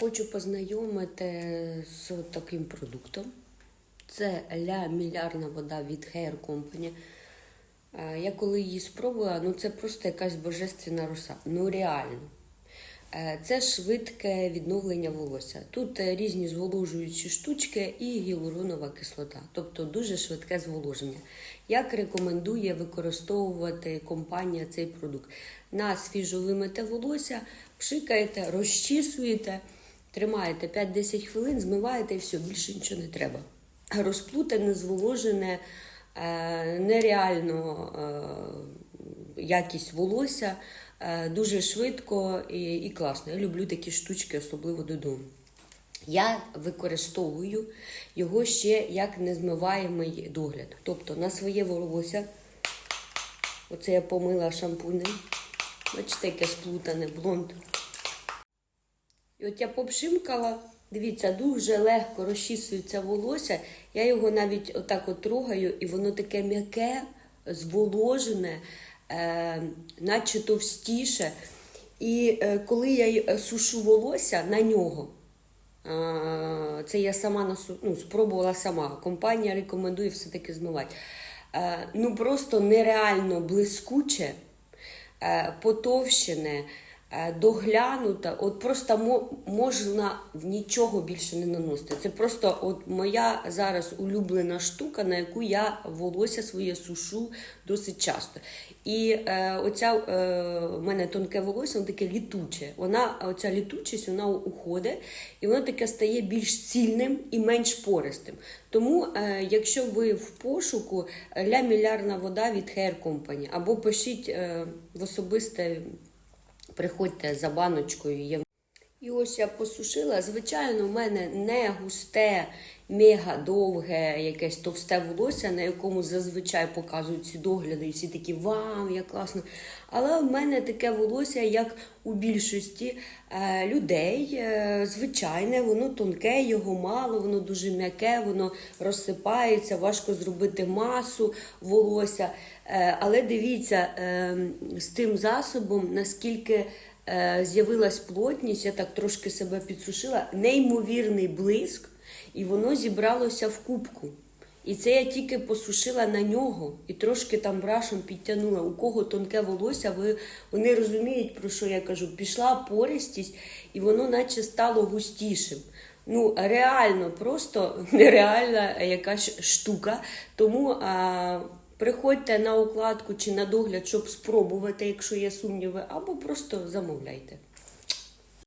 Хочу познайомити з таким продуктом. Це ля мілярна вода від Hair Company. Я коли її спробувала, ну це просто якась божественна роса. Ну реально. Е, Це швидке відновлення волосся. Тут е, різні зволожуючі штучки і гіалуронова кислота, тобто дуже швидке зволоження. Як рекомендує використовувати компанія цей продукт? На свіжо вимите волосся, пшикаєте, розчісуєте, тримаєте 5-10 хвилин, змиваєте і все, більше нічого не треба. Розплутане, зволожене, е, нереально е, якість волосся, е, дуже швидко і, і класно. Я люблю такі штучки, особливо додому. Я використовую його ще як незмиваємий догляд. Тобто на своє волосся, оце я помила шампунем, бачите, яке сплутане, блонд. От я попшимкала, дивіться, дуже легко розчісується волосся. Я його навіть отак от трогаю, і воно таке м'яке, зволожене, е, наче товстіше. І е, коли я е, сушу волосся на нього, е, це я сама насу, ну, спробувала сама. Компанія рекомендує все-таки змивати. Е, ну просто нереально блискуче е, потовщене, доглянута, от просто можна в нічого більше не наносити. Це просто от моя зараз улюблена штука, на яку я волосся своє сушу досить часто. І е, оця е, в мене тонке волосся, воно таке літуче. Вона, оця літучість, вона уходить, і воно таке стає більш цільним і менш пористим. Тому, е, якщо ви в пошуку е, ля мілярна вода від Hair Company, або пишіть е, в особисте, приходьте за баночкою. Є. І ось я посушила. Звичайно, в мене не густе, мега довге, якесь товсте волосся, на якому зазвичай показують ці догляди, і всі такі вау, як класно. Але в мене таке волосся, як у більшості е, людей, е, звичайне, воно тонке, його мало, воно дуже м'яке, воно розсипається, важко зробити масу волосся. Е, але дивіться, е, з тим засобом, наскільки з'явилась плотність, я так трошки себе підсушила, неймовірний блиск, і воно зібралося в кубку. І це я тільки посушила на нього і трошки там брашем підтягнула. У кого тонке волосся, ви, вони розуміють, про що я кажу. Пішла пористість, і воно наче стало густішим. Ну, реально, просто нереальна якась штука. Тому а, приходьте на укладку чи на догляд, щоб спробувати, якщо є сумніви, або просто замовляйте.